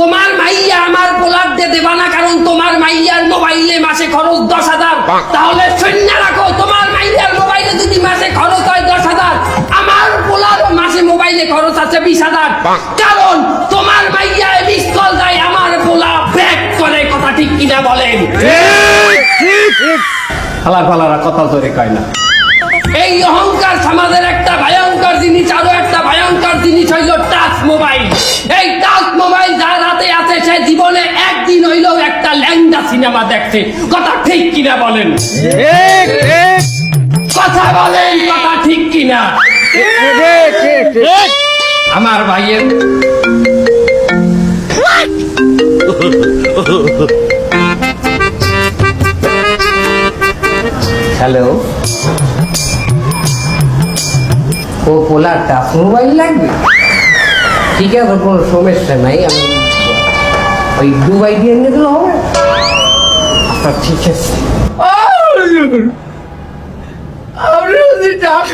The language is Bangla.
তোমার মাইয়া আমার পোলার দিয়ে দেবা না, কারণ তোমার মাইয়ার মোবাইলে মাসে খরচ দশ হাজার। তাহলে শূন্য রাখো তোমার মাইয়ার মোবাইলে যদি মাসে খরচ হয় দশ হাজার, আমার পোলার মাসে মোবাইলে খরচ আছে বিশ হাজার। কারণ তোমার মাইয়া মিস কল দেয় আমার পোলা ব্যাক করে, কথা ঠিক কিনা বলেন? ফালারা কথা জোরে কয় না। এই অহংকার সমাজের একটা ভয়ঙ্কর জিনিস, আরও একটা ভয়ঙ্কর জিনিস হইল টাচ মোবাইল। এই টাচ মোবাইল সে জীবনে একদিন হইলেও একটা ল্যাংদা সিনেমা দেখছে। কথা ঠিক কিনা বলেন? কথা বলেন কথা ঠিক কিনা? আমার ভাইয়ের হ্যালো? ও পোলার টাচ মোবাইল লাগবে? ঠিক আছে কোনো সমস্যা নাই আমি ওই দুবাই দিয়ে নিয়ে দিলে হবে আচ্ছা ঠিক আছে আপনি যদি টাচ